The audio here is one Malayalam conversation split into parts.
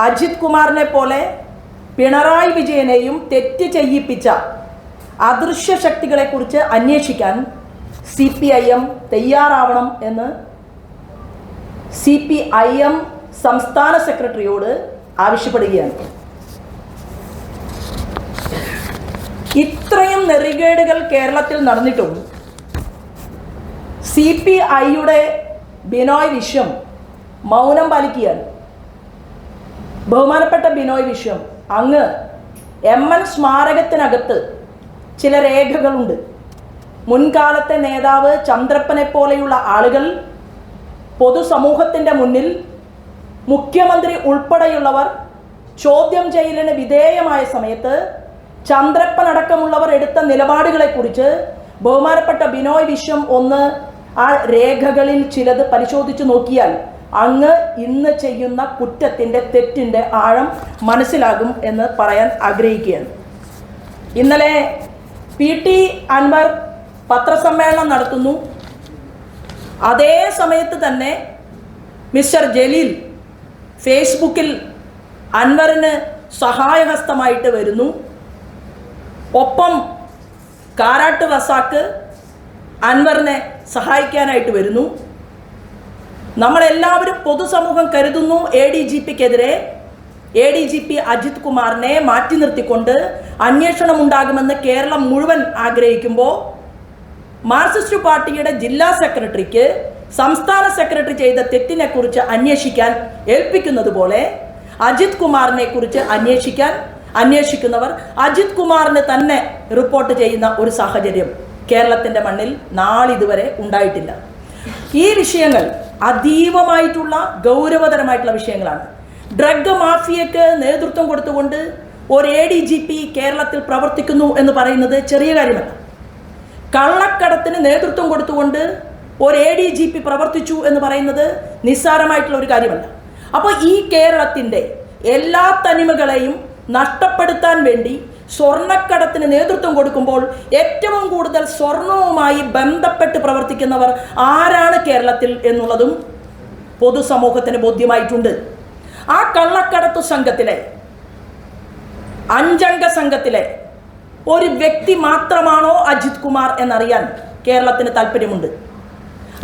അജിത് കുമാറിനെ പോലെ പിണറായി വിജയനെയും തെറ്റ് ചെയ്യിപ്പിച്ച അദൃശ്യ ശക്തികളെക്കുറിച്ച് അന്വേഷിക്കാൻ സി പി ഐ എം തയ്യാറാവണം എന്ന് സി പി ഐ എം സംസ്ഥാന സെക്രട്ടറിയോട് ആവശ്യപ്പെടുകയാണ്. ഇത്രയും നെറികേടുകൾ കേരളത്തിൽ നടന്നിട്ടും സി പി ഐയുടെ ബിനോയ് വിശ്വം മൗനം പാലിക്കുകയാണ്. ബഹുമാനപ്പെട്ട ബിനോയ് വിശ്വം അങ്ങ് എം എൻ സ്മാരകത്തിനകത്ത് ചില രേഖകളുണ്ട്. മുൻകാലത്തെ നേതാവ് ചന്ദ്രപ്പനെ പോലെയുള്ള ആളുകൾ പൊതുസമൂഹത്തിന്റെ മുന്നിൽ മുഖ്യമന്ത്രി ഉൾപ്പെടെയുള്ളവർ ചോദ്യം ചെയ്യലിന് വിധേയമായ സമയത്ത് ചന്ദ്രപ്പൻ അടക്കമുള്ളവർ എടുത്ത നിലപാടുകളെക്കുറിച്ച് ബഹുമാനപ്പെട്ട ബിനോയ് വിശ്വം ഒന്ന് ആ രേഖകളിൽ ചിലത് പരിശോധിച്ചു നോക്കിയാൽ അങ്ങ് ഇന്ന് ചെയ്യുന്ന കുറ്റത്തിന്റെ തെറ്റിന്റെ ആഴം മനസ്സിലാകും എന്ന് പറയാൻ ആഗ്രഹിക്കുകയാണ്. ഇന്നലെ പി ടി അൻവർ പത്രസമ്മേളനം നടത്തുന്നു. അതേ സമയത്ത് തന്നെ മിസ്റ്റർ ജലീൽ ഫേസ്ബുക്കിൽ അൻവറിന് സഹായഹസ്തമായിട്ട് വരുന്നു. ഒപ്പം കാരാട്ട് വസാക്ക് അൻവറിനെ സഹായിക്കാനായിട്ട് വരുന്നു. നമ്മളെല്ലാവരും പൊതുസമൂഹം കരുതുന്നു എ ഡി ജി പിക്കെതിരെ A D G P Ajith കുമാറിനെ മാറ്റി നിർത്തിക്കൊണ്ട് അന്വേഷണം ഉണ്ടാകുമെന്ന് കേരളം മുഴുവൻ ആഗ്രഹിക്കുമ്പോൾ മാർക്സിസ്റ്റ് പാർട്ടിയുടെ ജില്ലാ സെക്രട്ടറിക്ക് സംസ്ഥാന സെക്രട്ടറി ചെയ്ത തെറ്റിനെ കുറിച്ച് അന്വേഷിക്കാൻ ഏൽപ്പിക്കുന്നത് പോലെ അജിത് കുമാറിനെ കുറിച്ച് അന്വേഷിക്കാൻ അന്വേഷിക്കുന്നവർ അജിത് കുമാറിന് തന്നെ റിപ്പോർട്ട് ചെയ്യുന്ന ഒരു സാഹചര്യം കേരളത്തിന്റെ മണ്ണിൽ നാളിതുവരെ ഉണ്ടായിട്ടില്ല. ഈ വിഷയങ്ങൾ അതീവമായിട്ടുള്ള ഗൗരവതരമായിട്ടുള്ള വിഷയങ്ങളാണ്. ഡ്രഗ് മാഫിയക്ക് നേതൃത്വം കൊടുത്തുകൊണ്ട് ഒരു എ ഡി ജി പി കേരളത്തിൽ പ്രവർത്തിക്കുന്നു എന്ന് പറയുന്നത് ചെറിയ കാര്യമല്ല. കള്ളക്കടത്തിന് നേതൃത്വം കൊടുത്തുകൊണ്ട് ഒരു എ ഡി ജി പി പ്രവർത്തിച്ചു എന്ന് പറയുന്നത് നിസ്സാരമായിട്ടുള്ള ഒരു കാര്യമല്ല. അപ്പോൾ ഈ കേരളത്തിന്റെ എല്ലാ തനിമകളെയും നഷ്ടപ്പെടുത്താൻ വേണ്ടി സ്വർണക്കടത്തിന് നേതൃത്വം കൊടുക്കുമ്പോൾ ഏറ്റവും കൂടുതൽ സ്വർണവുമായി ബന്ധപ്പെട്ട് പ്രവർത്തിക്കുന്നവർ ആരാണ് കേരളത്തിൽ എന്നുള്ളതും പൊതുസമൂഹത്തിന് ബോധ്യമായിട്ടുണ്ട്. ആ കള്ളക്കടത്ത് സംഘത്തിലെ അഞ്ചംഗ സംഘത്തിലെ ഒരു വ്യക്തി മാത്രമാണോ അജിത് കുമാർ എന്നറിയാൻ കേരളത്തിന് താല്പര്യമുണ്ട്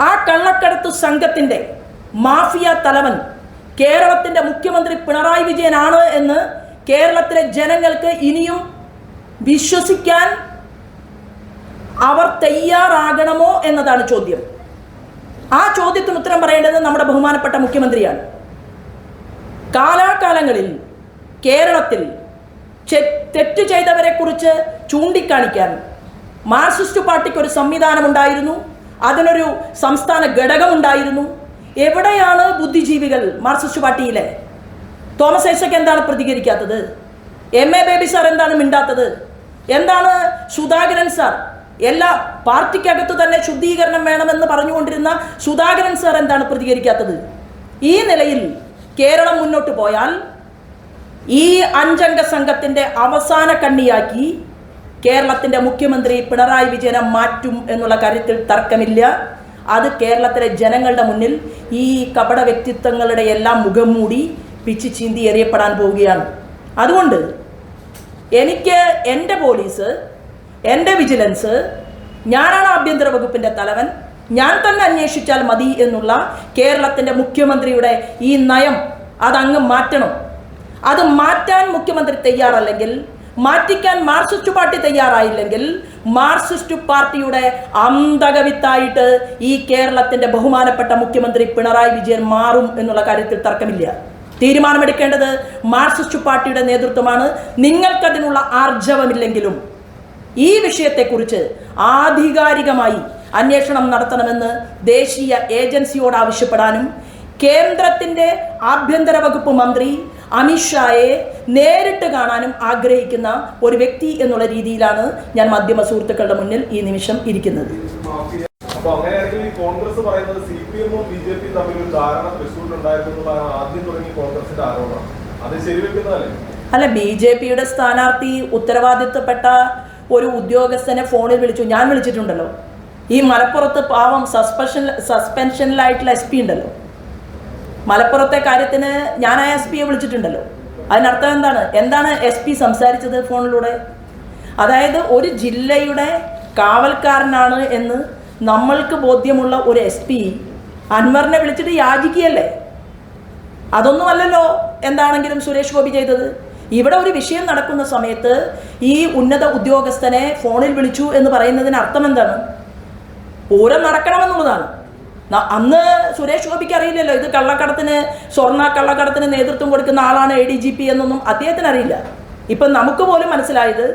ആ കള്ളക്കടത്ത് സംഘത്തിന്റെ മാഫിയ തലവൻ കേരളത്തിന്റെ മുഖ്യമന്ത്രി പിണറായി വിജയനാണ് എന്ന് കേരളത്തിലെ ജനങ്ങൾക്ക് ഇനിയും വിശ്വസിക്കാൻ അവർ തയ്യാറാകണമോ എന്നതാണ് ചോദ്യം. ആ ചോദ്യത്തിന് ഉത്തരം പറയേണ്ടത് നമ്മുടെ ബഹുമാനപ്പെട്ട മുഖ്യമന്ത്രിയാണ്. കാലാകാലങ്ങളിൽ കേരളത്തിൽ തെറ്റ് ചെയ്തവരെ കുറിച്ച് ചൂണ്ടിക്കാണിക്കാൻ മാർക്സിസ്റ്റ് പാർട്ടിക്ക് ഒരു സംവിധാനം ഉണ്ടായിരുന്നു അതിനൊരു സംസ്ഥാന ഘടകമുണ്ടായിരുന്നു. എവിടെയാണ് ബുദ്ധിജീവികൾ മാർക്സിസ്റ്റ് പാർട്ടിയിലെ? തോമസ് ഐസക് എന്താണ് പ്രതികരിക്കാത്തത്? എം എ ബേബി സാർ എന്താണ് മിണ്ടാത്തത്? എന്താണ് സുധാകരൻ സാർ? എല്ലാ പാർട്ടിക്കകത്ത് തന്നെ ശുദ്ധീകരണം വേണമെന്ന് പറഞ്ഞുകൊണ്ടിരുന്ന സുധാകരൻ സാർ എന്താണ് പ്രതികരിക്കാത്തത്? ഈ നിലയിൽ കേരളം മുന്നോട്ട് പോയാൽ ഈ അഞ്ചംഗ സംഘത്തിന്റെ അവസാന കണ്ണിയാക്കി കേരളത്തിന്റെ മുഖ്യമന്ത്രി പിണറായി വിജയനെ മാറ്റും എന്നുള്ള കാര്യത്തിൽ തർക്കമില്ല. അത് കേരളത്തിലെ ജനങ്ങളുടെ മുന്നിൽ ഈ കപട വ്യക്തിത്വങ്ങളുടെ എല്ലാം മുഖം മൂടി പിച്ച് ചീന്തി എറിയപ്പെടാൻ പോവുകയാണ്. അതുകൊണ്ട് എനിക്ക് എന്റെ പോലീസ് എന്റെ വിജിലൻസ് ഞാനാണ് ആഭ്യന്തര വകുപ്പിന്റെ തലവൻ ഞാൻ തന്നെ അന്വേഷിച്ചാൽ മതി എന്നുള്ള കേരളത്തിന്റെ മുഖ്യമന്ത്രിയുടെ ഈ നയം അതങ്ങ് മാറ്റണം. അത് മാറ്റാൻ മുഖ്യമന്ത്രി തയ്യാറല്ലെങ്കിൽ മാറ്റിക്കാൻ മാർക്സിസ്റ്റ് പാർട്ടി തയ്യാറായില്ലെങ്കിൽ മാർക്സിസ്റ്റ് പാർട്ടിയുടെ അന്തകവിത്തായിട്ട് ഈ കേരളത്തിന്റെ ബഹുമാനപ്പെട്ട മുഖ്യമന്ത്രി പിണറായി വിജയൻ മാറും എന്നുള്ള കാര്യത്തിൽ തർക്കമില്ല. തീരുമാനമെടുക്കേണ്ടത് മാർക്സിസ്റ്റ് പാർട്ടിയുടെ നേതൃത്വമാണ്. നിങ്ങൾക്കതിനുള്ള ആർജവമില്ലെങ്കിലും ഈ വിഷയത്തെക്കുറിച്ച് ആധികാരികമായി അന്വേഷണം നടത്തണമെന്ന് ദേശീയ ഏജൻസിയോട് ആവശ്യപ്പെടാനും കേന്ദ്രത്തിന്റെ ആഭ്യന്തര വകുപ്പ് മന്ത്രി അമിത്ഷായെ നേരിട്ട് കാണാനും ആഗ്രഹിക്കുന്ന ഒരു വ്യക്തി എന്നുള്ള രീതിയിലാണ് ഞാൻ മാധ്യമ സുഹൃത്തുക്കളുടെ മുന്നിൽ ഈ നിമിഷം ഇരിക്കുന്നത്. അപ്പൊ അങ്ങനെയാണെങ്കിൽ ഈ കോൺഗ്രസ് പറയുന്നത് സി പി എമ്മും ബി ജെ പിയും തമ്മിൽ ഒരു ധാരണ എന്നുള്ളതാണ് ആദ്യം തുടങ്ങി കോൺഗ്രസിന്റെ ആരോപണം. അത് ശരിവെക്കുന്നതല്ലേ? അല്ല ബി ജെ പിയുടെ സ്ഥാനാർത്ഥി ഉത്തരവാദിത്തപ്പെട്ട ഒരു ഉദ്യോഗസ്ഥനെ ഫോണിൽ വിളിച്ചു. ഞാൻ വിളിച്ചിട്ടുണ്ടല്ലോ. ഈ മലപ്പുറത്ത് പാവം സസ്പെൻഷൻ സസ്പെൻഷനിലായിട്ടുള്ള എസ് പി ഉണ്ടല്ലോ. മലപ്പുറത്തെ കാര്യത്തിന് ഞാൻ ആ എസ് പിയെ വിളിച്ചിട്ടുണ്ടല്ലോ. അതിനർത്ഥം എന്താണ്? എന്താണ് എസ് പി സംസാരിച്ചത് ഫോണിലൂടെ? അതായത് ഒരു ജില്ലയുടെ കാവൽക്കാരനാണ് എന്ന് നമ്മൾക്ക് ബോധ്യമുള്ള ഒരു എസ് പി അൻവറിനെ വിളിച്ചിട്ട് യാചിക്കുകയല്ലേ? അതൊന്നുമല്ലല്ലോ എന്താണെങ്കിലും സുരേഷ് ഗോപി ചെയ്തത്. ഇവിടെ ഒരു വിഷയം നടക്കുന്ന സമയത്ത് ഈ ഉന്നത ഉദ്യോഗസ്ഥനെ ഫോണിൽ വിളിച്ചു എന്ന് പറയുന്നതിന് അർത്ഥം എന്താണ്? പൂരം നടക്കണമെന്നുള്ളതാണ്. അന്ന് സുരേഷ് ഗോപിക്ക് അറിയില്ലല്ലോ ഇത് കള്ളക്കടത്തിന് സ്വർണ കള്ളക്കടത്തിന് നേതൃത്വം കൊടുക്കുന്ന ആളാണ് എ ഡി ജി പി എന്നൊന്നും അദ്ദേഹത്തിന് അറിയില്ല. ഇപ്പം നമുക്ക് പോലും മനസ്സിലായത്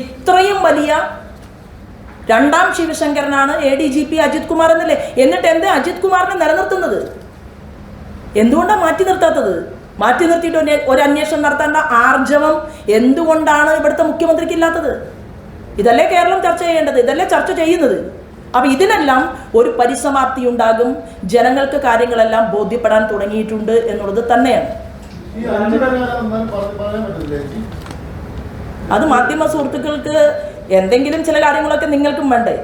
ഇത്രയും വലിയ രണ്ടാം ശിവശങ്കരനാണ് A D G P Ajith Kumar എന്നല്ലേ? എന്നിട്ട് എന്താ അജിത് കുമാറിനെ നിലനിർത്തുന്നത്? എന്തുകൊണ്ടാണ് മാറ്റി നിർത്താത്തത്? മാറ്റി നിർത്തിയിട്ട് ഒരു- അന്വേഷണം നടത്തേണ്ട ആർജവം എന്തുകൊണ്ടാണ് ഇവിടുത്തെ മുഖ്യമന്ത്രിക്ക് ഇല്ലാത്തത്? ഇതല്ലേ കേരളം ചർച്ച ചെയ്യേണ്ടത് ഇതല്ലേ ചർച്ച ചെയ്യുന്നത്? അപ്പൊ ഇതിനെല്ലാം ഒരു പരിസമാപ്തി ഉണ്ടാകും. ജനങ്ങൾക്ക് കാര്യങ്ങളെല്ലാം ബോധ്യപ്പെടാൻ തുടങ്ങിയിട്ടുണ്ട് എന്നുള്ളത് തന്നെയാണ്? അത് മാധ്യമ സുഹൃത്തുക്കൾക്ക് എന്തെങ്കിലും ചില കാര്യങ്ങളൊക്കെ നിങ്ങൾക്കും വേണ്ടേ?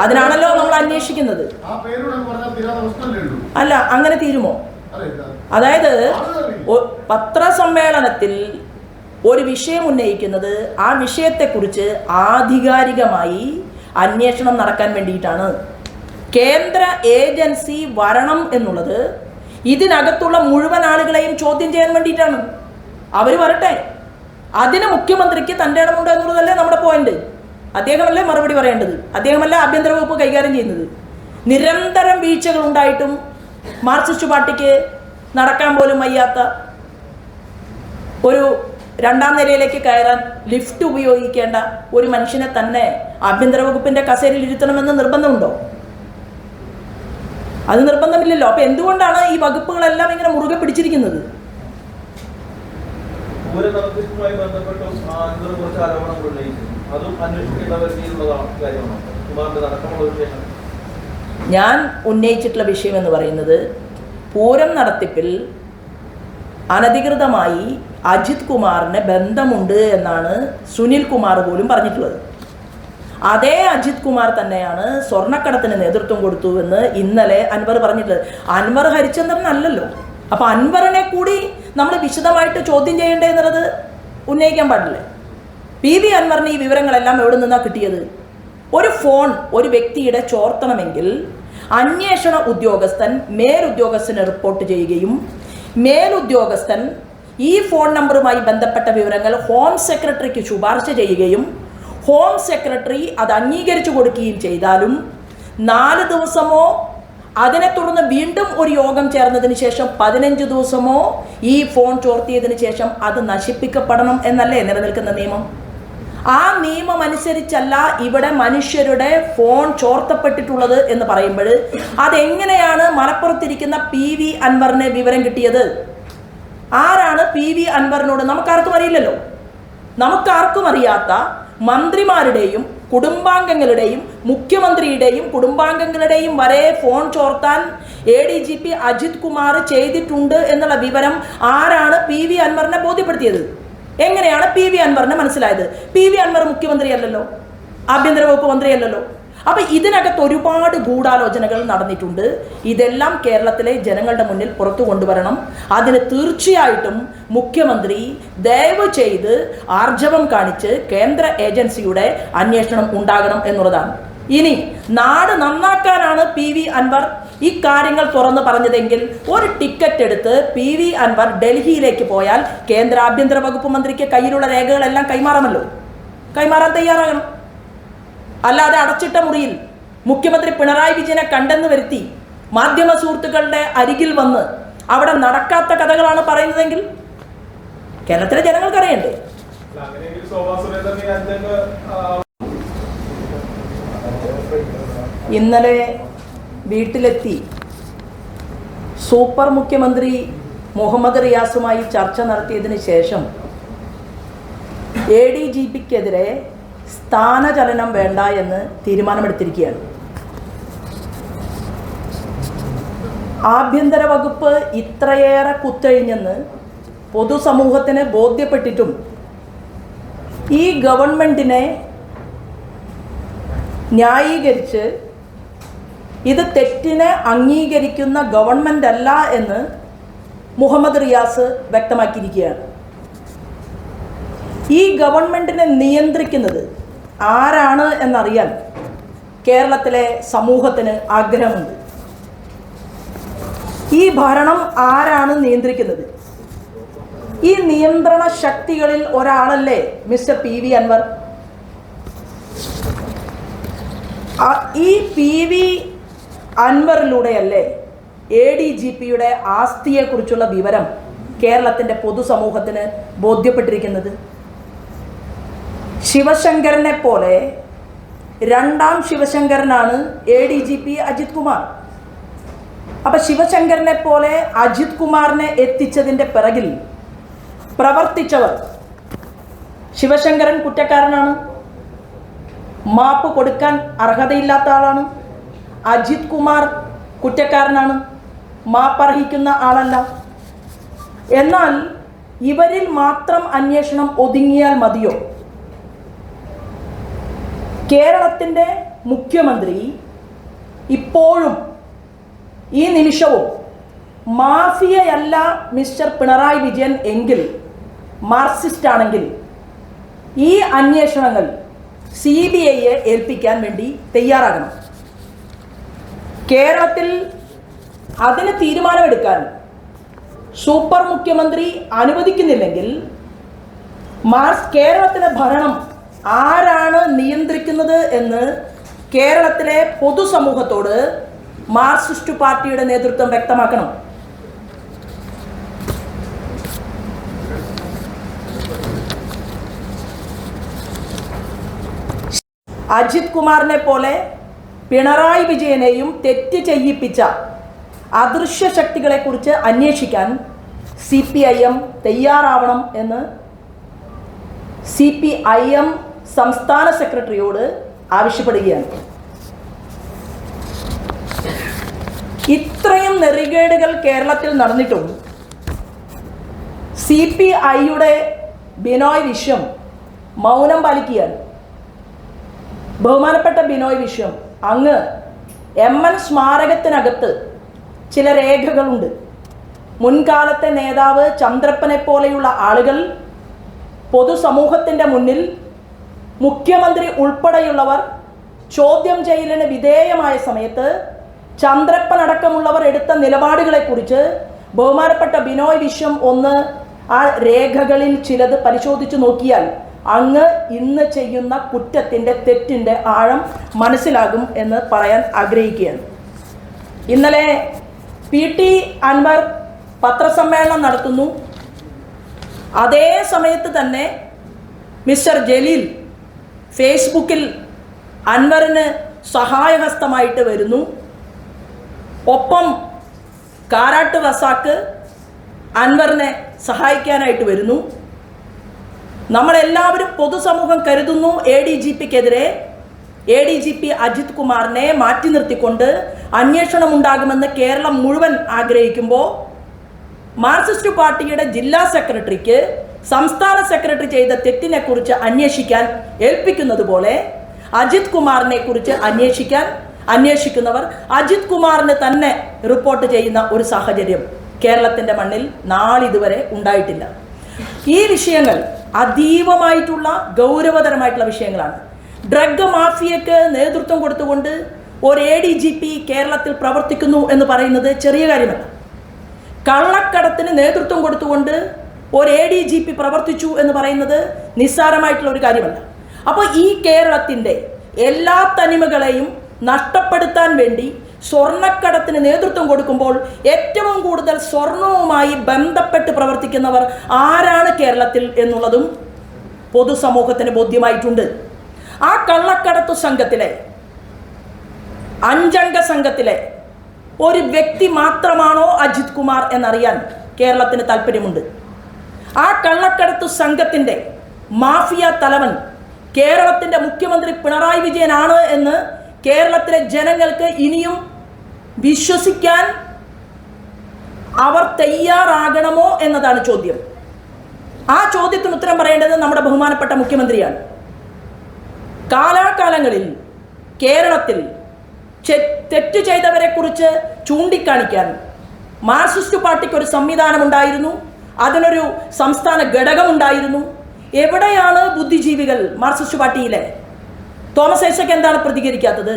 അതിനാണല്ലോ നമ്മൾ അന്വേഷിക്കുന്നത്. അല്ല അങ്ങനെ തീരുമോ? അതായത് പത്രസമ്മേളനത്തിൽ ഒരു വിഷയം ഉന്നയിക്കുന്നത് ആ വിഷയത്തെക്കുറിച്ച് ആധികാരികമായി അന്വേഷണം നടക്കാൻ വേണ്ടിയിട്ടാണ്. കേന്ദ്ര ഏജൻസി വരണം എന്നുള്ളത് ഇതിനകത്തുള്ള മുഴുവൻ ആളുകളെയും ചോദ്യം ചെയ്യാൻ വേണ്ടിയിട്ടാണ്. അവർ വരട്ടെ. അതിന് മുഖ്യമന്ത്രിക്ക് തന്റെ ഇടമുണ്ട് എന്നുള്ളതല്ലേ നമ്മുടെ പോയിന്റ് അദ്ദേഹമല്ലേ മറുപടി പറയേണ്ടത്? അദ്ദേഹമല്ല ആഭ്യന്തര വകുപ്പ് കൈകാര്യം ചെയ്യുന്നത്. നിരന്തരം വീഴ്ചകൾ ഉണ്ടായിട്ടും മാർക്സിസ്റ്റ് പാർട്ടിക്ക് നടക്കാൻ പോലും വയ്യാത്ത ഒരു രണ്ടാം നിലയിലേക്ക് കയറാൻ ലിഫ്റ്റ് ഉപയോഗിക്കേണ്ട ഒരു മനുഷ്യനെ തന്നെ ആഭ്യന്തര വകുപ്പിന്റെ കസേരയിൽ ഇരുത്തണമെന്ന് നിർബന്ധമുണ്ടോ? അത് നിർബന്ധമില്ലല്ലോ. അപ്പൊ എന്തുകൊണ്ടാണ് ഈ വകുപ്പുകളെല്ലാം ഇങ്ങനെ മുറുകെ പിടിച്ചിരിക്കുന്നത്? പൂരനടത്തിപ്പുമായി ബന്ധപ്പെട്ടും ആ അൻവർ കുറച്ച് ആരോപണങ്ങൾ ഉന്നയിച്ചു. അതും അന്വേഷിക്കേണ്ട പരിധിയിലുള്ളതാണ് കാര്യമാണ്. കുമാറിന്റെ നടക്കമുള്ള വിഷയങ്ങൾ ഞാൻ ഉന്നയിച്ചിട്ടുള്ള വിഷയം എന്ന് പറയുന്നത് പൂരം നടത്തിപ്പിൽ അനധികൃതമായി അജിത് കുമാറിന് ബന്ധമുണ്ട് എന്നാണ് സുനിൽ കുമാർ പോലും പറഞ്ഞിട്ടുള്ളത്. അതേ അജിത് കുമാർ തന്നെയാണ് സ്വർണക്കടത്തിന് നേതൃത്വം കൊടുത്തു എന്ന് ഇന്നലെ അൻവർ പറഞ്ഞിട്ടുള്ളത്. അൻവർ ഹരിചന്ദ്രൻ അല്ലല്ലോ. അപ്പൊ അൻവറിനെ കൂടി നമ്മൾ വിശദമായിട്ട് ചോദ്യം ചെയ്യേണ്ടേ എന്നുള്ളത് ഉന്നയിക്കാൻ പാടില്ലേ? പി വി അൻവറിന് ഈ വിവരങ്ങളെല്ലാം എവിടെ നിന്നാണ് കിട്ടിയത്? ഒരു ഫോൺ ഒരു വ്യക്തിയുടെ ചോർത്തണമെങ്കിൽ അന്വേഷണ ഉദ്യോഗസ്ഥൻ മേലുദ്യോഗസ്ഥന് റിപ്പോർട്ട് ചെയ്യുകയും മേലുദ്യോഗസ്ഥൻ ഈ ഫോൺ നമ്പറുമായി ബന്ധപ്പെട്ട വിവരങ്ങൾ ഹോം സെക്രട്ടറിക്ക് ശുപാർശ ചെയ്യുകയും ഹോം സെക്രട്ടറി അത് അംഗീകരിച്ചു കൊടുക്കുകയും ചെയ്താലും നാല് ദിവസമോ അതിനെ തുടർന്ന് വീണ്ടും ഒരു യോഗം ചേർന്നതിന് ശേഷം പതിനഞ്ച് ദിവസമോ ഈ ഫോൺ ചോർത്തിയതിന് ശേഷം അത് നശിപ്പിക്കപ്പെടണം എന്നല്ലേ നിലനിൽക്കുന്ന നിയമം? ആ നിയമം അനുസരിച്ചല്ല ഇവിടെ മനുഷ്യരുടെ ഫോൺ ചോർത്തപ്പെട്ടിട്ടുള്ളത് എന്ന് പറയുമ്പോൾ അതെങ്ങനെയാണ് മലപ്പുറത്തിരിക്കുന്ന പി വി അൻവറിന് വിവരം കിട്ടിയത്? ആരാണ് പി വി അൻവറിനോട്? നമുക്കാർക്കും അറിയില്ലല്ലോ. നമുക്കാർക്കും അറിയാത്ത മന്ത്രിമാരുടെയും കുടുംബാംഗങ്ങളുടെയും മുഖ്യമന്ത്രിയുടെയും കുടുംബാംഗങ്ങളുടെയും വരെ phone ചോർത്താൻ A D G P Ajith Kumar ചെയ്തിട്ടുണ്ട് എന്നുള്ള വിവരം ആരാണ് പി വി അൻവറിനെ ബോധ്യപ്പെടുത്തിയത്? എങ്ങനെയാണ് പി വി അൻവറിനെ മനസ്സിലായത്? പി വി അൻവർ മുഖ്യമന്ത്രിയല്ലല്ലോ? ആഭ്യന്തര വകുപ്പ് മന്ത്രിയല്ലല്ലോ? അപ്പൊ ഇതിനകത്ത് ഒരുപാട് ഗൂഢാലോചനകൾ നടന്നിട്ടുണ്ട്. ഇതെല്ലാം കേരളത്തിലെ ജനങ്ങളുടെ മുന്നിൽ പുറത്തു കൊണ്ടുവരണം. അതിന് തീർച്ചയായിട്ടും മുഖ്യമന്ത്രി ദയവ് ചെയ്ത് ആർജവം കാണിച്ച് കേന്ദ്ര ഏജൻസിയുടെ അന്വേഷണം ഉണ്ടാകണം എന്നുള്ളതാണ്. ഇനി നാട് നന്നാക്കാനാണ് പി വി അൻവർ ഈ കാര്യങ്ങൾ തുറന്നു പറഞ്ഞതെങ്കിൽ ഒരു ടിക്കറ്റ് എടുത്ത് പി വി അൻവർ ഡൽഹിയിലേക്ക് പോയാൽ കേന്ദ്ര ആഭ്യന്തര വകുപ്പ് മന്ത്രിക്ക് കയ്യിലുള്ള രേഖകളെല്ലാം കൈമാറാമല്ലോ. കൈമാറാൻ തയ്യാറാകണം. അല്ലാതെ അടച്ചിട്ട മുറിയിൽ മുഖ്യമന്ത്രി പിണറായി വിജയനെ കണ്ടെന്ന് വരുത്തി മാധ്യമ സുഹൃത്തുക്കളുടെ അരികിൽ വന്ന് അവിടെ നടക്കാത്ത കഥകളാണ് പറയുന്നതെങ്കിൽ കേരളത്തിലെ ജനങ്ങൾക്ക് അറിയണ്ടേ അല്ല, അങ്ങനെയെങ്കിൽ ശോഭാ സുരേന്ദ്രൻ ഈ അഞ്ചംഗ ആ, ഇന്നലെ വീട്ടിലെത്തി സൂപ്പർ മുഖ്യമന്ത്രി മുഹമ്മദ് റിയാസുമായി ചർച്ച നടത്തിയതിന് ശേഷം എ ഡി ജി പിക്കെതിരെ സ്ഥാനചലനം വേണ്ട എന്ന് തീരുമാനമെടുത്തിരിക്കുകയാണ്. ആഭ്യന്തര വകുപ്പ് ഇത്രയേറെ കുത്തഴിഞ്ഞെന്ന് പൊതുസമൂഹത്തിന് ബോധ്യപ്പെട്ടിട്ടും ഈ ഗവൺമെന്റിനെ ന്യായീകരിച്ച് ഇത് തെറ്റിനെ അംഗീകരിക്കുന്ന ഗവൺമെന്റ് അല്ല എന്ന് മുഹമ്മദ് റിയാസ് വ്യക്തമാക്കിയിരിക്കുകയാണ്. ഈ ഗവൺമെന്റിനെ നിയന്ത്രിക്കുന്നത് ആരാണ് എന്നറിയാൻ കേരളത്തിലെ സമൂഹത്തിന് ആഗ്രഹമുണ്ട്. ഈ ഭരണം ആരാണ് നിയന്ത്രിക്കുന്നത്? ഈ നിയന്ത്രണ ശക്തികളിൽ ഒരാളല്ലേ മിസ്റ്റർ പി വി അൻവർ ആ- ഈ പി വി അൻവറിലൂടെയല്ലേ എ ഡി ജി പിയുടെ ആസ്തിയെക്കുറിച്ചുള്ള വിവരം കേരളത്തിന്റെ പൊതുസമൂഹത്തിന് ബോധ്യപ്പെട്ടിരിക്കുന്നത്? ശിവശങ്കരനെ പോലെ രണ്ടാം ശിവശങ്കരനാണ് A D G P Ajith Kumar. അപ്പം ശിവശങ്കരനെ പോലെ അജിത് കുമാറിനെ എത്തിച്ചതിന്റെ പിറകിൽ പ്രവർത്തിച്ചവർ ശിവശങ്കരൻ കുറ്റക്കാരനാണ്. മാപ്പ് കൊടുക്കാൻ അർഹതയില്ലാത്ത ആളാണ്. അജിത് കുമാർ കുറ്റക്കാരനാണ്. മാപ്പർഹിക്കുന്ന ആളല്ല. എന്നാൽ ഇവരിൽ മാത്രം അന്വേഷണം ഒതുങ്ങിയാൽ മതിയോ? കേരളത്തിന്റെ മുഖ്യമന്ത്രി ഇപ്പോഴും ഈ നിമിഷവും മാഫിയയല്ല മിസ്റ്റർ പിണറായി വിജയൻ എങ്കിൽ മാർക്സിസ്റ്റ് ആണെങ്കിൽ ഈ അന്വേഷണങ്ങൾ സി ബി ഐയെ ഏൽപ്പിക്കാൻ വേണ്ടി തയ്യാറാകണം. കേരളത്തിൽ അതിന് തീരുമാനമെടുക്കാൻ സൂപ്പർ മുഖ്യമന്ത്രി അനുവദിക്കുന്നില്ലെങ്കിൽ മാർസ് കേരളത്തിലെ ഭരണം ആരാണ് നിയന്ത്രിക്കുന്നത് എന്ന് കേരളത്തിലെ പൊതുസമൂഹത്തോട് മാർസിസ്റ്റ് പാർട്ടിയുടെ നേതൃത്വം വ്യക്തമാക്കണം. അജിത് കുമാറിനെ പോലെ പിണറായി വിജയനെയും തെറ്റ് ചെയ്യിപ്പിച്ച അദൃശ്യ ശക്തികളെക്കുറിച്ച് അന്വേഷിക്കാൻ സി പി ഐ എം തയ്യാറാവണം എന്ന് സി പി ഐ എം സംസ്ഥാന സെക്രട്ടറിയോട് ആവശ്യപ്പെടുകയാണ്. ഇത്രയും നെറികേടുകൾ കേരളത്തിൽ നടന്നിട്ടും സി പി ഐയുടെ ബിനോയ് വിശ്വം മൗനം പാലിക്കുകയാണ്. ബഹുമാനപ്പെട്ട ബിനോയ് വിഷയം അങ്ങ് എം എൻ സ്മാരകത്തിനകത്ത് ചില രേഖകളുണ്ട്. മുൻകാലത്തെ നേതാവ് ചന്ദ്രപ്പനെ പോലെയുള്ള ആളുകൾ പൊതുസമൂഹത്തിന്റെ മുന്നിൽ മുഖ്യമന്ത്രി ഉൾപ്പെടെയുള്ളവർ ചോദ്യം ചെയ്യലിന് വിധേയമായ സമയത്ത് ചന്ദ്രപ്പൻ അടക്കമുള്ളവർ എടുത്ത നിലപാടുകളെക്കുറിച്ച് ബഹുമാനപ്പെട്ട ബിനോയ് വിശ്വം ഒന്ന് ആ രേഖകളിൽ ചിലത് പരിശോധിച്ചു നോക്കിയാൽ അങ്ങ് ഇന്ന് ചെയ്യുന്ന കുറ്റത്തിന്റെ തെറ്റിന്റെ ആഴം മനസ്സിലാകും എന്ന് പറയാൻ ആഗ്രഹിക്കുകയാണ്. ഇന്നലെ പി ടി അൻവർ പത്രസമ്മേളനം നടത്തുന്നു. അതേ സമയത്ത് തന്നെ മിസ്റ്റർ ജലീൽ ഫേസ്ബുക്കിൽ അൻവറിന് സഹായഹസ്തമായിട്ട് വരുന്നു. ഒപ്പം കാരാട്ട് വസാക്ക് അൻവറിനെ സഹായിക്കാനായിട്ട് വരുന്നു. നമ്മളെല്ലാവരും പൊതുസമൂഹം കരുതുന്നു എ ഡി ജി പിക്കെതിരെ A D G P Ajith കുമാറിനെ മാറ്റി നിർത്തിക്കൊണ്ട് അന്വേഷണം ഉണ്ടാകുമെന്ന് കേരളം മുഴുവൻ ആഗ്രഹിക്കുമ്പോൾ മാർക്സിസ്റ്റ് പാർട്ടിയുടെ ജില്ലാ സെക്രട്ടറിക്ക് സംസ്ഥാന സെക്രട്ടറി ചെയ്ത തെറ്റിനെക്കുറിച്ച് അന്വേഷിക്കാൻ ഏൽപ്പിക്കുന്നത് പോലെ അജിത് കുമാറിനെ കുറിച്ച് അന്വേഷിക്കാൻ അന്വേഷിക്കുന്നവർ അജിത് കുമാറിന് തന്നെ റിപ്പോർട്ട് ചെയ്യുന്ന ഒരു സാഹചര്യം കേരളത്തിന്റെ മണ്ണിൽ നാളിതുവരെ ഉണ്ടായിട്ടില്ല. ഈ വിഷയങ്ങൾ അതീവമായിട്ടുള്ള ഗൗരവതരമായിട്ടുള്ള വിഷയങ്ങളാണ്. ഡ്രഗ് മാഫിയക്ക് നേതൃത്വം കൊടുത്തുകൊണ്ട് ഒരു എ ഡി ജി പി കേരളത്തിൽ പ്രവർത്തിക്കുന്നു എന്ന് പറയുന്നത് ചെറിയ കാര്യമല്ല. കള്ളക്കടത്തിന് നേതൃത്വം കൊടുത്തുകൊണ്ട് ഒരു എ ഡി ജി പി പ്രവർത്തിച്ചു എന്ന് പറയുന്നത് നിസ്സാരമായിട്ടുള്ള ഒരു കാര്യമല്ല. അപ്പോൾ ഈ കേരളത്തിന്റെ എല്ലാ തനിമകളെയും നഷ്ടപ്പെടുത്താൻ വേണ്ടി സ്വർണക്കടത്തിന് നേതൃത്വം കൊടുക്കുമ്പോൾ ഏറ്റവും കൂടുതൽ സ്വർണവുമായി ബന്ധപ്പെട്ട് പ്രവർത്തിക്കുന്നവർ ആരാണ് കേരളത്തിൽ എന്നുള്ളതും പൊതുസമൂഹത്തിന് ബോധ്യമായിട്ടുണ്ട്. ആ കള്ളക്കടത്ത് സംഘത്തിലെ അഞ്ചംഗ സംഘത്തിലെ ഒരു വ്യക്തി മാത്രമാണോ അജിത് കുമാർ എന്നറിയാൻ കേരളത്തിന് താല്പര്യമുണ്ട് ആ കള്ളക്കടത്ത് സംഘത്തിന്റെ മാഫിയ തലവൻ കേരളത്തിന്റെ മുഖ്യമന്ത്രി പിണറായി വിജയനാണ് എന്ന് കേരളത്തിലെ ജനങ്ങൾക്ക് ഇനിയും വിശ്വസിക്കാൻ അവർ തയ്യാറാകണമോ എന്നതാണ് ചോദ്യം. ആ ചോദ്യത്തിന് ഉത്തരം പറയേണ്ടത് നമ്മുടെ ബഹുമാനപ്പെട്ട മുഖ്യമന്ത്രിയാണ്. കാലാകാലങ്ങളിൽ കേരളത്തിൽ തെറ്റ് ചെയ്തവരെ കുറിച്ച് ചൂണ്ടിക്കാണിക്കാൻ മാർക്സിസ്റ്റ് പാർട്ടിക്ക് ഒരു സംവിധാനം ഉണ്ടായിരുന്നു അതിനൊരു സംസ്ഥാന ഘടകമുണ്ടായിരുന്നു. എവിടെയാണ് ബുദ്ധിജീവികൾ മാർക്സിസ്റ്റ് പാർട്ടിയിലെ? തോമസ് ഐസക് എന്താണ് പ്രതികരിക്കാത്തത്?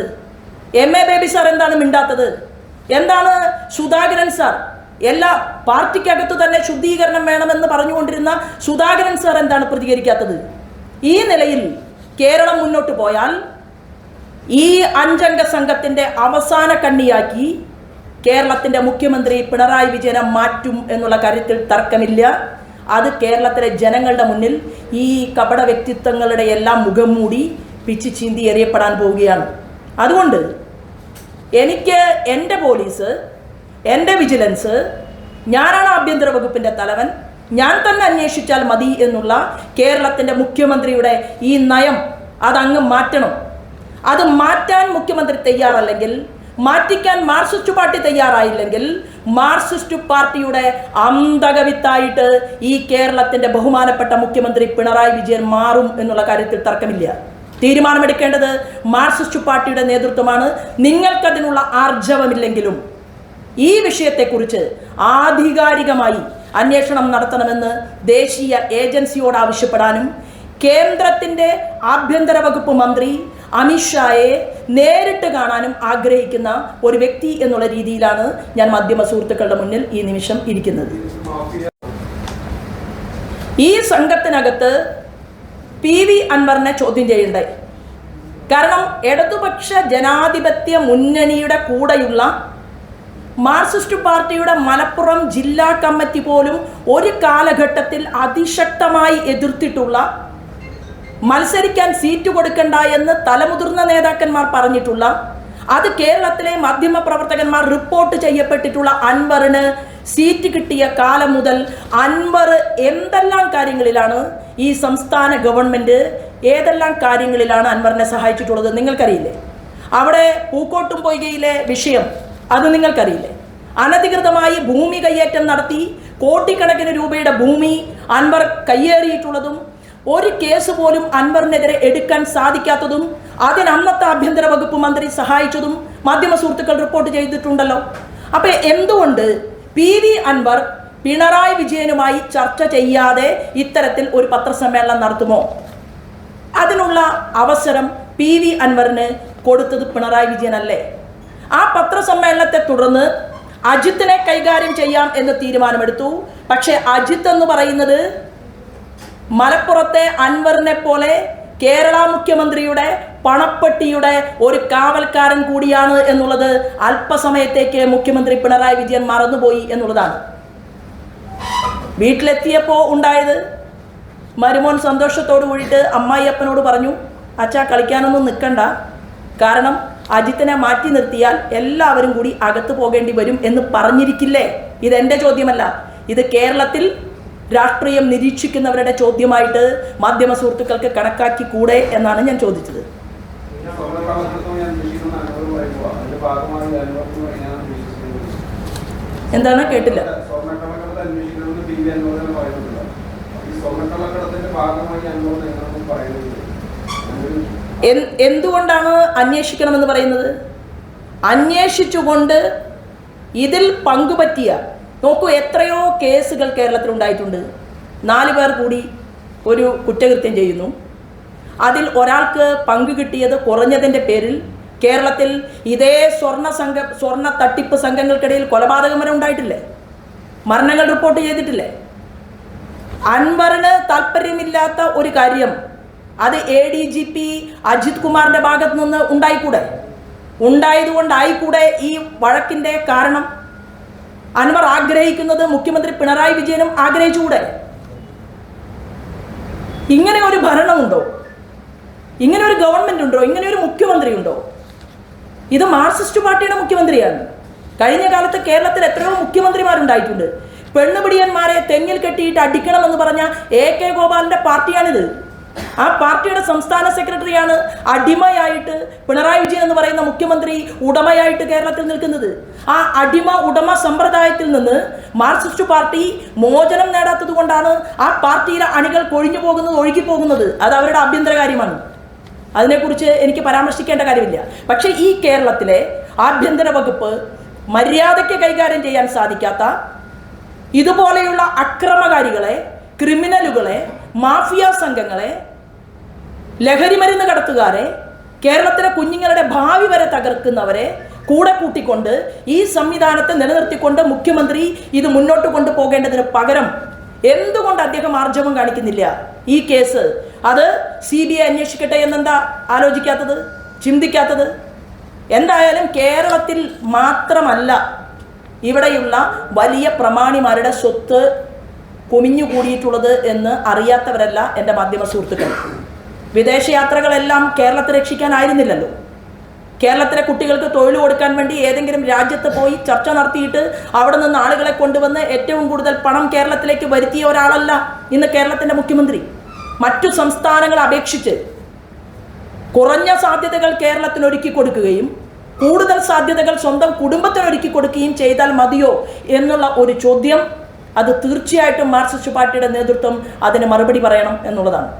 എം എ ബേബി സാർ എന്താണ് മിണ്ടാത്തത്? എന്താണ് സുധാകരൻ സാർ? എല്ലാ പാർട്ടിക്കകത്ത് തന്നെ ശുദ്ധീകരണം വേണമെന്ന് പറഞ്ഞുകൊണ്ടിരുന്ന സുധാകരൻ സാർ എന്താണ് പ്രതികരിക്കാത്തത്? ഈ നിലയിൽ കേരളം മുന്നോട്ട് പോയാൽ ഈ അഞ്ചംഗ സംഘത്തിന്റെ അവസാന കണ്ണിയാക്കി കേരളത്തിന്റെ മുഖ്യമന്ത്രി പിണറായി വിജയനെ മാറ്റും എന്നുള്ള കാര്യത്തിൽ തർക്കമില്ല. അത് കേരളത്തിലെ ജനങ്ങളുടെ മുന്നിൽ ഈ കപട വ്യക്തിത്വങ്ങളുടെ എല്ലാം മുഖം മൂടി പിച്ച് ചീന്തി എറിയപ്പെടാൻ പോവുകയാണ്. അതുകൊണ്ട് എനിക്ക് എന്റെ പോലീസ് എന്റെ വിജിലൻസ് ഞാനാണ് ആഭ്യന്തര വകുപ്പിന്റെ തലവൻ ഞാൻ തന്നെ അന്വേഷിച്ചാൽ മതി എന്നുള്ള കേരളത്തിന്റെ മുഖ്യമന്ത്രിയുടെ ഈ നയം അതങ്ങ് മാറ്റണം. അത് മാറ്റാൻ മുഖ്യമന്ത്രി തയ്യാറല്ലെങ്കിൽ മാറ്റിക്കാൻ മാർസിസ്റ്റ് പാർട്ടി തയ്യാറായില്ലെങ്കിൽ മാർസിസ്റ്റ് പാർട്ടിയുടെ അന്തകവിത്തായിട്ട് ഈ കേരളത്തിന്റെ ബഹുമാനപ്പെട്ട മുഖ്യമന്ത്രി പിണറായി വിജയൻ മാറും എന്നുള്ള കാര്യത്തിൽ തർക്കമില്ല. തീരുമാനമെടുക്കേണ്ടത് മാർക്സിസ്റ്റ് പാർട്ടിയുടെ നേതൃത്വമാണ്. നിങ്ങൾക്കതിനുള്ള ആർജവമില്ലെങ്കിലും ഈ വിഷയത്തെക്കുറിച്ച് ആധികാരികമായി അന്വേഷണം നടത്തണമെന്ന് ദേശീയ ഏജൻസിയോട് ആവശ്യപ്പെടാനും കേന്ദ്രത്തിന്റെ ആഭ്യന്തര വകുപ്പ് മന്ത്രി അമിത്ഷായെ നേരിട്ട് കാണാനും ആഗ്രഹിക്കുന്ന ഒരു വ്യക്തി എന്നുള്ള രീതിയിലാണ് ഞാൻ മാധ്യമ സുഹൃത്തുക്കളുടെ മുന്നിൽ ഈ നിമിഷം ഇരിക്കുന്നത്. ഈ സംഘത്തിനകത്ത് പി വി അൻവറിനെ ചോദ്യം ചെയ്യേണ്ടത് കാരണം ഇടതുപക്ഷ ജനാധിപത്യ മുന്നണിയുടെ കൂടെയുള്ള മാർക്സിസ്റ്റ് പാർട്ടിയുടെ മലപ്പുറം ജില്ലാ കമ്മിറ്റി പോലും ഒരു കാലഘട്ടത്തിൽ അതിശക്തമായി എതിർത്തിട്ടുള്ള മത്സരിക്കാൻ സീറ്റ് കൊടുക്കണ്ട എന്ന് തലമുതിർന്ന നേതാക്കന്മാർ പറഞ്ഞിട്ടുള്ള അത് കേരളത്തിലെ മാധ്യമ പ്രവർത്തകന്മാർ റിപ്പോർട്ട് ചെയ്യപ്പെട്ടിട്ടുള്ള അൻവറിന് സീറ്റ് കിട്ടിയ കാലം മുതൽ അൻവർ എന്തെല്ലാം കാര്യങ്ങളിലാണ് ഈ സംസ്ഥാന ഗവൺമെന്റ് ഏതെല്ലാം കാര്യങ്ങളിലാണ് അൻവറിനെ സഹായിച്ചിട്ടുള്ളത് നിങ്ങൾക്കറിയില്ലേ? അവിടെ പൂക്കോട്ടും പൊയ്കയിലെ വിഷയം അത് നിങ്ങൾക്കറിയില്ലേ? അനധികൃതമായി ഭൂമി കയ്യേറ്റം നടത്തി കോടിക്കണക്കിന് രൂപയുടെ ഭൂമി അൻവർ കയ്യേറിയിട്ടുള്ളതും ഒരു കേസ് പോലും അൻവറിനെതിരെ എടുക്കാൻ സാധിക്കാത്തതും അതിന് അന്നത്തെ ആഭ്യന്തര വകുപ്പ് മന്ത്രി സഹായിച്ചതും മാധ്യമ സുഹൃത്തുക്കൾ റിപ്പോർട്ട് ചെയ്തിട്ടുണ്ടല്ലോ. അപ്പോൾ എന്തുകൊണ്ട് പി വി അൻവർ പിണറായി വിജയനുമായി ചർച്ച ചെയ്യാതെ ഇത്തരത്തിൽ ഒരു പത്രസമ്മേളനം നടത്തുമോ? അതിനുള്ള അവസരം പി വി അൻവറിന് കൊടുത്തത് പിണറായി വിജയനല്ലേ? ആ പത്രസമ്മേളനത്തെ തുടർന്ന് അജിത്തിനെ കൈകാര്യം ചെയ്യാം എന്ന് തീരുമാനമെടുത്തു. പക്ഷേ അജിത്ത് എന്ന് പറയുന്നത് മലപ്പുറത്തെ അൻവറിനെ പോലെ കേരള മുഖ്യമന്ത്രിയുടെ പണപ്പെട്ടിയുടെ ഒരു കാവൽക്കാരൻ കൂടിയാണ് എന്നുള്ളത് അല്പസമയത്തേക്ക് മുഖ്യമന്ത്രി പിണറായി വിജയൻ മറന്നുപോയി എന്നുള്ളതാണ്. വീട്ടിലെത്തിയപ്പോൾ ഉണ്ടായത് മരുമോൻ സന്തോഷത്തോട് കൂടിയിട്ട് അമ്മായിയപ്പനോട് പറഞ്ഞു അച്ഛാ കളിക്കാനൊന്നും നിൽക്കണ്ട കാരണം അജിത്തിനെ മാറ്റി നിർത്തിയാൽ എല്ലാവരും കൂടി അകത്തു പോകേണ്ടി വരും എന്ന് പറഞ്ഞിരിക്കില്ലേ? ഇതെന്റെ ചോദ്യമല്ല. ഇത് കേരളത്തിൽ രാഷ്ട്രീയം നിരീക്ഷിക്കുന്നവരുടെ ചോദ്യമായിട്ട് മാധ്യമ സുഹൃത്തുക്കൾക്ക് കണക്കാക്കി കൂടെ എന്നാണ് ഞാൻ ചോദിച്ചത്. എന്താണ് കേട്ടില്ല. എന്തുകൊണ്ടാണ് അന്വേഷിക്കണമെന്ന് പറയുന്നത്? അന്വേഷിച്ചുകൊണ്ട് ഇതിൽ പങ്കുപറ്റിയ നോക്കൂ എത്രയോ കേസുകൾ കേരളത്തിൽ ഉണ്ടായിട്ടുണ്ട്. നാല് പേർ കൂടി ഒരു കുറ്റകൃത്യം ചെയ്യുന്നു. അതിൽ ഒരാൾക്ക് പങ്ക് കിട്ടിയത് കുറഞ്ഞതിന്റെ പേരിൽ കേരളത്തിൽ ഇതേ സ്വർണ സംഘ സ്വർണ തട്ടിപ്പ് സംഘങ്ങൾക്കിടയിൽ കൊലപാതകം വരെ ഉണ്ടായിട്ടില്ലേ? മരണങ്ങൾ റിപ്പോർട്ട് ചെയ്തിട്ടില്ലേ? അൻവറിന് താല്പര്യമില്ലാത്ത ഒരു കാര്യം അത് A D G P Ajith കുമാറിന്റെ ഭാഗത്ത് നിന്ന് ഉണ്ടായിക്കൂടെ? ഉണ്ടായതുകൊണ്ടായിക്കൂടെ ഈ വഴക്കിന്റെ കാരണം? അൻവർ ആഗ്രഹിക്കുന്നത് മുഖ്യമന്ത്രി പിണറായി വിജയനും ആഗ്രഹിച്ചുകൂടെ? ഇങ്ങനെ ഒരു ഭരണമുണ്ടോ? ഇങ്ങനെ ഒരു ഗവൺമെന്റ് ഉണ്ടോ? ഇങ്ങനെ ഒരു മുഖ്യമന്ത്രി ഉണ്ടോ ഇത് മാർക്സിസ്റ്റ് പാർട്ടിയുടെ മുഖ്യമന്ത്രിയാണ്. കഴിഞ്ഞ കാലത്ത് കേരളത്തിൽ എത്രയോ മുഖ്യമന്ത്രിമാരുണ്ടായിട്ടുണ്ട്. പെണ്ണുപിടിയന്മാരെ തെങ്ങിൽ കെട്ടിയിട്ട് അടിക്കണമെന്ന് പറഞ്ഞ എ കെ ഗോപാലിന്റെ പാർട്ടിയാണിത്. ആ പാർട്ടിയുടെ സംസ്ഥാന സെക്രട്ടറിയാണ് അടിമയായിട്ട് പിണറായി വിജയൻ എന്ന് പറയുന്ന മുഖ്യമന്ത്രി ഉടമയായിട്ട് കേരളത്തിൽ നിൽക്കുന്നത്. ആ അടിമ ഉടമ സമ്പ്രദായത്തിൽ നിന്ന് മാർക്സിസ്റ്റ് പാർട്ടി മോചനം നേടാത്തത് കൊണ്ടാണ് ആ പാർട്ടിയിലെ അണികൾ കൊഴിഞ്ഞു പോകുന്നത് ഒഴുകി പോകുന്നത് അത് അവരുടെ ആഭ്യന്തര കാര്യമാണ് അതിനെക്കുറിച്ച് എനിക്ക് പരാമർശിക്കേണ്ട കാര്യമില്ല. പക്ഷേ ഈ കേരളത്തിലെ ആഭ്യന്തര വകുപ്പ് മര്യാദയ്ക്ക് കൈകാര്യം ചെയ്യാൻ സാധിക്കാത്ത ഇതുപോലെയുള്ള അക്രമകാരികളെ ക്രിമിനലുകളെ മാഫിയ സംഘങ്ങളെ ലഹരിമരുന്ന് കടത്തുകാരെ കേരളത്തിലെ കുഞ്ഞുങ്ങളുടെ ഭാവി വരെ തകർക്കുന്നവരെ കൂടെ കൂട്ടിക്കൊണ്ട് ഈ സംവിധാനത്തെ നിലനിർത്തിക്കൊണ്ട് മുഖ്യമന്ത്രി ഇത് മുന്നോട്ട് കൊണ്ടുപോകേണ്ടതിന് പകരം എന്തുകൊണ്ട് അദ്ദേഹം ആർജവം കാണിക്കുന്നില്ല? ഈ കേസ് അത് സി ബി ഐ അന്വേഷിക്കട്ടെ എന്നെന്താ ആലോചിക്കാത്തത്? ചിന്തിക്കാത്തത്? എന്തായാലും കേരളത്തിൽ മാത്രമല്ല ഇവിടെയുള്ള വലിയ പ്രമാണിമാരുടെ സ്വത്ത് കുമിഞ്ഞുകൂടിയിട്ടുള്ളത് എന്ന് അറിയാത്തവരല്ല എന്റെ മാധ്യമ സുഹൃത്തുക്കൾ. വിദേശയാത്രകളെല്ലാം കേരളത്തെ രക്ഷിക്കാനായിരുന്നില്ലല്ലോ. കേരളത്തിലെ കുട്ടികൾക്ക് തൊഴിൽ കൊടുക്കാൻ വേണ്ടി ഏതെങ്കിലും രാജ്യത്ത് പോയി ചർച്ച നടത്തിയിട്ട് അവിടെ നിന്ന് ആളുകളെ കൊണ്ടുവന്ന് ഏറ്റവും കൂടുതൽ പണം കേരളത്തിലേക്ക് വരുത്തിയ ഒരാളല്ല ഇന്ന് കേരളത്തിന്റെ മുഖ്യമന്ത്രി. മറ്റു സംസ്ഥാനങ്ങളെ അപേക്ഷിച്ച് കുറഞ്ഞ സാധ്യതകൾ കേരളത്തിന് ഒരുക്കി കൊടുക്കുകയും കൂടുതൽ സാധ്യതകൾ സ്വന്തം കുടുംബത്തിന് ഒരുക്കി കൊടുക്കുകയും ചെയ്താൽ മതിയോ എന്നുള്ള ഒരു ചോദ്യം അത് തീർച്ചയായിട്ടും മാർക്സിസ്റ്റ് പാർട്ടിയുടെ നേതൃത്വം അതിന് മറുപടി പറയണം എന്നുള്ളതാണ്.